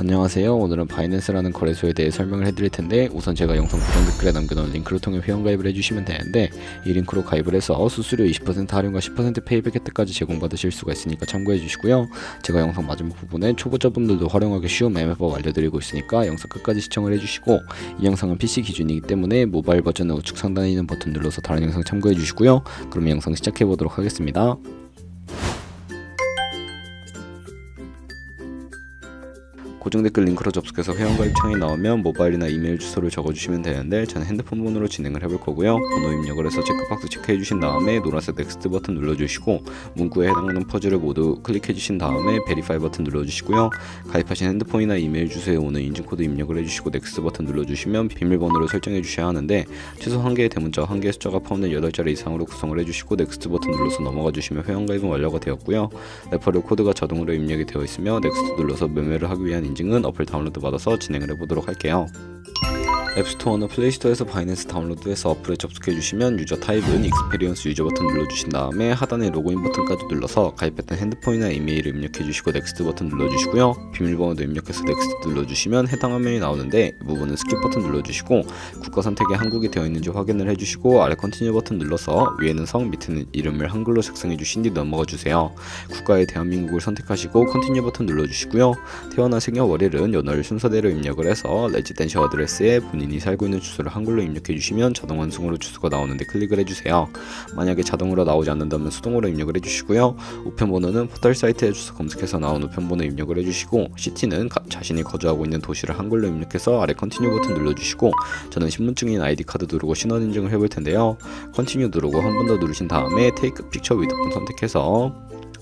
안녕하세요. 오늘은 바이낸스라는 거래소에 대해 설명을 해드릴 텐데 우선 제가 영상 고정 댓글에 남겨놓은 링크를 통해 회원가입을 해주시면 되는데 이 링크로 가입을 해서 수수료 20% 할인과 10% 페이백 혜택까지 제공받으실 수가 있으니까 참고해 주시고요. 제가 영상 마지막 부분에 초보자분들도 활용하기 쉬운 매매법 알려드리고 있으니까 영상 끝까지 시청을 해주시고 이 영상은 PC 기준이기 때문에 모바일 버전의 우측 상단에 있는 버튼 눌러서 다른 영상 참고해 주시고요. 그럼 영상 시작해 보도록 하겠습니다. 고정 댓글 링크로 접속해서 회원가입 창이 나오면 모바일이나 이메일 주소를 적어주시면 되는데 저는 핸드폰 번호로 진행을 해볼 거고요. 번호 입력을 해서 체크박스 체크해 주신 다음에 노란색 넥스트 버튼 눌러주시고 문구에 해당하는 퍼즐을 모두 클릭해 주신 다음에 베리파이 버튼 눌러주시고요. 가입하신 핸드폰이나 이메일 주소에 오는 인증코드 입력을 해주시고 넥스트 버튼 눌러주시면 비밀번호를 설정해 주셔야 하는데 최소 한 개의 대문자와 한 개의 숫자가 포함된 8자리 이상으로 구성을 해주시고 넥스트 버튼 눌러서 넘어가 주시면 회원가입은 완료가 되었고요. 레퍼럴 코드가 자동으로 입력이 되어 있으며 넥스트 눌러서 매매를 하기 위한 인증 은 어플 다운로드 받아서 진행을 해보도록 할게요. 앱스토어나 플레이스토어에서 바이낸스 다운로드해서 어플에 접속해 주시면 유저 타입은 익스페리언스 유저 버튼 눌러주신 다음에 하단에 로그인 버튼까지 눌러서 가입했던 핸드폰이나 이메일을 입력해 주시고 넥스트 버튼 눌러주시고요. 비밀번호도 입력해서 넥스트 눌러주시면 해당 화면이 나오는데 이 부분은 스킵 버튼 눌러주시고 국가 선택에 한국이 되어 있는지 확인을 해주시고 아래 컨티뉴 버튼 눌러서 위에는 성 밑에는 이름을 한글로 작성해 주신 뒤 넘어가 주세요. 국가에 대한민국을 선택하시고 컨티뉴 버튼 눌러주시고요. 태어난 생년월일은 연월 순서대로 입력을 해서 레지던시 어드레스에 본인 이 살고 있는 주소를 한글로 입력해 주시면 자동 완성으로 주소가 나오는데 클릭을 해주세요. 만약에 자동으로 나오지 않는다면 수동으로 입력을 해주시고요. 우편번호는 포털 사이트에 주소 검색해서 나온 우편번호 입력을 해주시고 시티는 가- 자신이 거주하고 있는 도시를 한글로 입력해서 아래 컨티뉴 버튼 눌러주시고 저는 신분증인 아이디 카드 누르고 신원 인증을 해볼 텐데요. 컨티뉴 누르고 한 번 더 누르신 다음에 테이크 픽처 위드폰 선택해서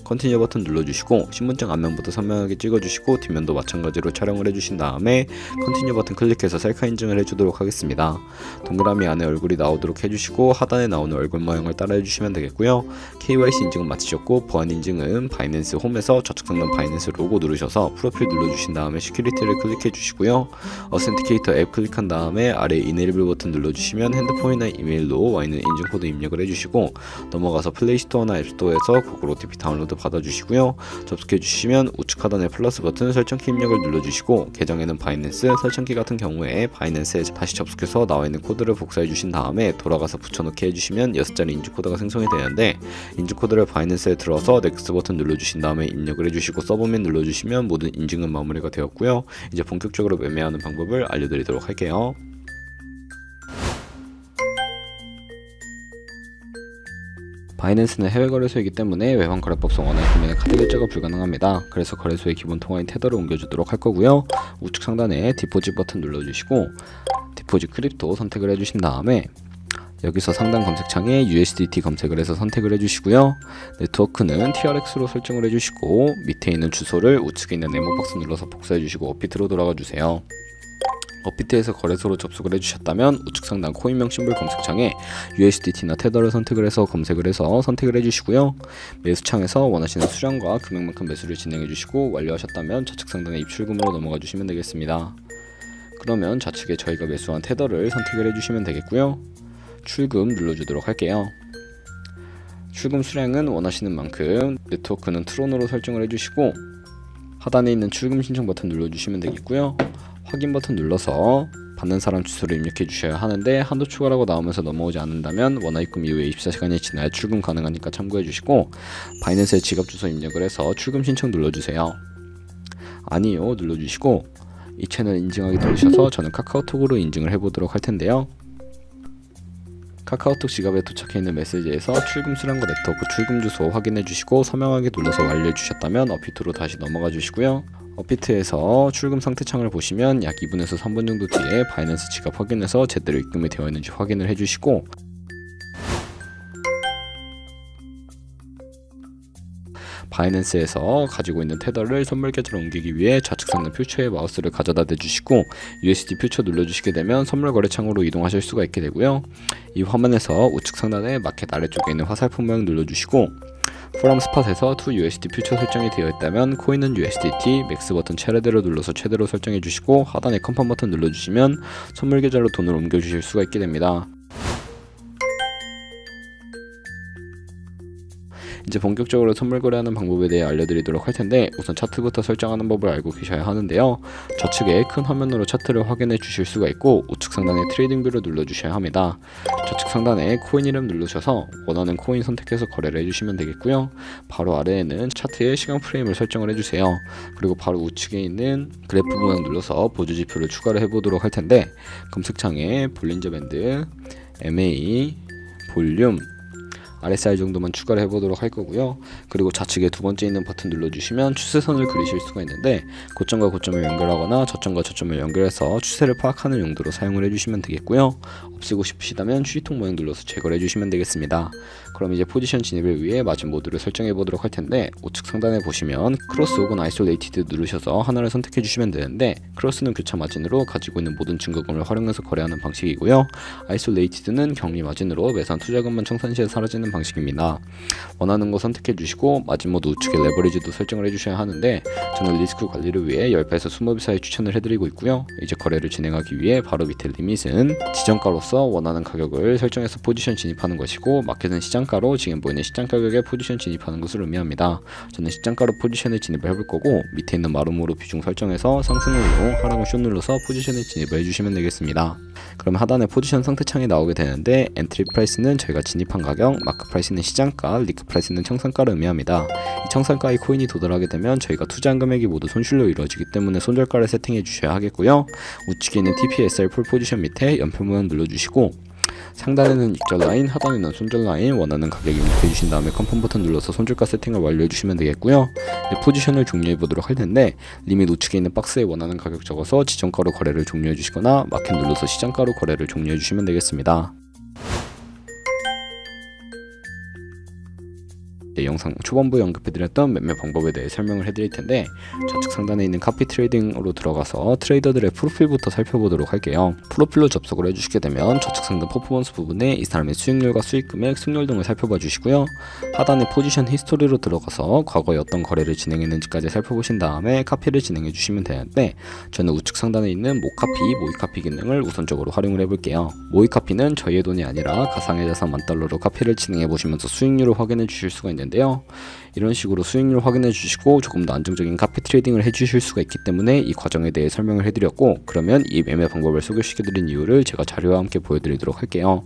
컨티뉴 버튼 눌러주시고 신분증 앞면부터 선명하게 찍어주시고 뒷면도 마찬가지로 촬영을 해주신 다음에 컨티뉴 버튼 클릭해서 셀카 인증을 해주도록 하겠습니다. 동그라미 안에 얼굴이 나오도록 해주시고 하단에 나오는 얼굴 모양을 따라해 주시면 되겠고요. KYC 인증은 마치셨고 보안 인증은 바이낸스 홈에서 좌측 상단 바이낸스 로고 누르셔서 프로필 눌러주신 다음에 시큐리티를 클릭해 주시고요. 어센티케이터 앱 클릭한 다음에 아래 이네이블 버튼 눌러주시면 핸드폰이나 이메일로 와 있는 인증 코드 입력을 해주시고 넘어가서 플레이스토어나 앱스토어에서 고글 OTP 다운로드 받아주시고요. 접속해 주시면 우측 하단의 플러스 버튼 설정키 입력을 눌러주시고 계정에는 바이낸스 설정키 같은 경우에 바이낸스에 다시 접속해서 나와 있는 코드를 복사해 주신 다음에 돌아가서 붙여넣기 해주시면 6자리 인증 코드가 생성이 되는데 인증 코드를 바이낸스에 들어서 넥스트 버튼 눌러주신 다음에 입력을 해주시고 서브밋 눌러주시면 모든 인증은 마무리가 되었고요. 이제 본격적으로 매매하는 방법을 알려드리도록 할게요. 바이낸스는 해외 거래소이기 때문에 외환 거래법상 원화의 구매는 카드 결제가 불가능합니다. 그래서 거래소의 기본 통화인 테더를 옮겨주도록 할 거고요. 우측 상단에 디포짓 버튼 눌러주시고 디포짓 크립토 선택을 해주신 다음에 여기서 상단 검색창에 USDT 검색을 해서 선택을 해주시고요. 네트워크는 TRX로 설정을 해주시고 밑에 있는 주소를 우측에 있는 네모 박스 눌러서 복사해주시고 어피트로 돌아가 주세요. 어피트에서 거래소로 접속을 해주셨다면 우측 상단 코인명 심볼 검색창에 USDT나 테더를 선택을 해서 검색을 해서 선택을 해주시고요. 매수창에서 원하시는 수량과 금액만큼 매수를 진행해 주시고 완료하셨다면 좌측 상단의 입출금으로 넘어가 주시면 되겠습니다. 그러면 좌측에 저희가 매수한 테더를 선택을 해주시면 되겠고요. 출금 눌러주도록 할게요. 출금 수량은 원하시는 만큼 네트워크는 트론으로 설정을 해주시고 하단에 있는 출금 신청 버튼 눌러주시면 되겠고요. 확인 버튼 눌러서 받는 사람 주소를 입력해 주셔야 하는데 한도 추가라고 나오면서 넘어오지 않는다면 원화 입금 이후에 24시간이 지나야 출금 가능하니까 참고해 주시고 바이낸스에 지갑 주소 입력을 해서 출금 신청 눌러주세요. 아니요 눌러주시고 이 채널 인증하기 누르셔서 저는 카카오톡으로 인증을 해보도록 할 텐데요. 카카오톡 지갑에 도착해 있는 메시지에서 출금 수량과 네트워크 출금 주소 확인해 주시고 서명하게 눌러서 완료해 주셨다면 어피트로 다시 넘어가 주시고요. 어피트에서 출금 상태 창을 보시면 약 2분에서 3분 정도 뒤에 바이낸스 지갑 확인해서 제대로 입금이 되어 있는지 확인을 해주시고 바이낸스에서 가지고 있는 테더를 선물 계좌로 옮기기 위해 좌측 상단 퓨처에 마우스를 가져다 대주시고 USD 퓨처 눌러주시게 되면 선물 거래 창으로 이동하실 수가 있게 되고요. 이 화면에서 우측 상단에 마켓 아래쪽에 있는 화살표 모양 눌러주시고 포럼 스팟에서 to USD 퓨처 설정이 되어 있다면 코인은 USDT 맥스 버튼 차례대로 눌러서 최대로 설정해 주시고 하단에 컨펌 버튼 눌러 주시면 선물 계좌로 돈을 옮겨 주실 수가 있게 됩니다. 이제 본격적으로 선물 거래하는 방법에 대해 알려드리도록 할 텐데 우선 차트부터 설정하는 법을 알고 계셔야 하는데요. 좌측에 큰 화면으로 차트를 확인해 주실 수가 있고 우측 상단에 트레이딩 뷰를 눌러 주셔야 합니다. 좌측 상단에 코인 이름 누르셔서 원하는 코인 선택해서 거래를 해주시면 되겠고요. 바로 아래에는 차트의 시간 프레임을 설정을 해주세요. 그리고 바로 우측에 있는 그래프 모양 눌러서 보조 지표를 추가를 해보도록 할 텐데 검색창에 볼린저 밴드, MA, 볼륨, RSI 정도만 추가를 해보도록 할 거고요. 그리고 좌측에 두 번째 있는 버튼 눌러주시면 추세선을 그리실 수가 있는데 고점과 고점을 연결하거나 저점과 저점을 연결해서 추세를 파악하는 용도로 사용을 해주시면 되겠고요. 없애고 싶으시다면 휴지통 모양 눌러서 제거를 해주시면 되겠습니다. 그럼 이제 포지션 진입을 위해 마진 모드를 설정해 보도록 할 텐데 우측 상단에 보시면 크로스 혹은 아이솔레이티드 누르셔서 하나를 선택해 주시면 되는데 크로스는 교차 마진으로 가지고 있는 모든 증거금을 활용해서 거래하는 방식이고요. 아이솔레이티드는 격리 마진으로 매산 투자금만 청산 시에 사라지는 방식입니다. 원하는 거 선택해 주시고 마진 모드 우측에 레버리지도 설정을 해주셔야 하는데 저는 리스크 관리를 위해 10배에서 20배 사이 추천을 해드리고 있고요. 이제 거래를 진행하기 위해 바로 밑에 리밋은 지정가로서 원하는 가격을 설정해서 포지션 진입하는 것이고 마켓은 시장가로 지금 보이는 시장 가격에 포지션 진입하는 것을 의미합니다. 저는 시장가로 포지션에 진입을 해볼 거고 밑에 있는 마름모로 비중 설정해서 상승으로 하락은 숏 눌러서 포지션에 진입을 해주시면 되겠습니다. 그럼 하단에 포지션 상태 창이 나오게 되는데 엔트리 프라이스는 저희가 진입한 가격, 마크 프라이스는 시장가, 리크 프라이스는 청산가를 의미합니다. 이 청산가의 코인이 도달하게 되면 저희가 투자한 금액이 모두 손실로 이루어지기 때문에 손절가를 세팅해 주셔야 하겠고요. 우측에 있는 TPSR 풀 포지션 밑에 연표 모양 눌러주시고 상단에는 익절 라인, 하단에는 손절 라인 원하는 가격 입력해 주신 다음에 컨펌 버튼 눌러서 손절가 세팅을 완료해 주시면 되겠고요. 이제 포지션을 종료해 보도록 할 텐데 리밋 우측에 있는 박스에 원하는 가격 적어서 지정가로 거래를 종료해 주시거나 마켓 눌러서 시장가로 거래를 종료해 주시면 되겠습니다. 영상 초반부에 언급해드렸던 매매 방법에 대해 설명을 해드릴 텐데 좌측 상단에 있는 카피 트레이딩으로 들어가서 트레이더들의 프로필부터 살펴보도록 할게요. 프로필로 접속을 해주시게 되면 좌측 상단 퍼포먼스 부분에 이 사람의 수익률과 수익 금액, 승률 등을 살펴봐 주시고요. 하단에 포지션 히스토리로 들어가서 과거에 어떤 거래를 진행했는지까지 살펴보신 다음에 카피를 진행해 주시면 되는데 저는 우측 상단에 있는 모카피, 모이카피 기능을 우선적으로 활용을 해볼게요. 모이카피는 저희의 돈이 아니라 가상의 자산 만 달러로 카피를 진행해 보시면서 수익률을 확인해 주실 수가 있는데 요. 이런 식으로 수익률 확인해 주시고 조금 더 안정적인 카피 트레이딩을 해 주실 수가 있기 때문에 이 과정에 대해 설명을 해드렸고 그러면 이 매매 방법을 소개시켜드린 이유를 제가 자료와 함께 보여드리도록 할게요.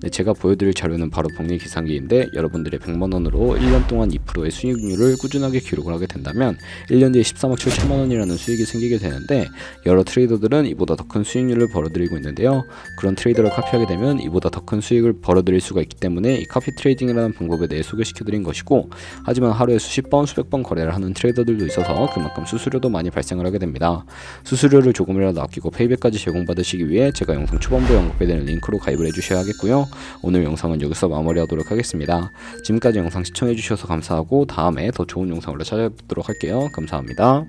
네, 제가 보여드릴 자료는 바로 복리 기상기인데 여러분들의 100만원으로 1년 동안 2%의 수익률을 꾸준하게 기록을 하게 된다면 1년 뒤에 13억 7천만원이라는 수익이 생기게 되는데 여러 트레이더들은 이보다 더 큰 수익률을 벌어들이고 있는데요. 그런 트레이더를 카피하게 되면 이보다 더 큰 수익을 벌어들일 수가 있기 때문에 이 카피 트레이딩이라는 방법에 대해 소개시켜드린 것이고 하지만 하루에 수십 번 수백 번 거래를 하는 트레이더들도 있어서 그만큼 수수료도 많이 발생을 하게 됩니다. 수수료를 조금이라도 아끼고 페이백까지 제공받으시기 위해 제가 영상 초반부에 언급해드린 링크로 가입을 해주셔야 하겠고요. 오늘 영상은 여기서 마무리하도록 하겠습니다. 지금까지 영상 시청해주셔서 감사하고 다음에 더 좋은 영상으로 찾아뵙도록 할게요. 감사합니다.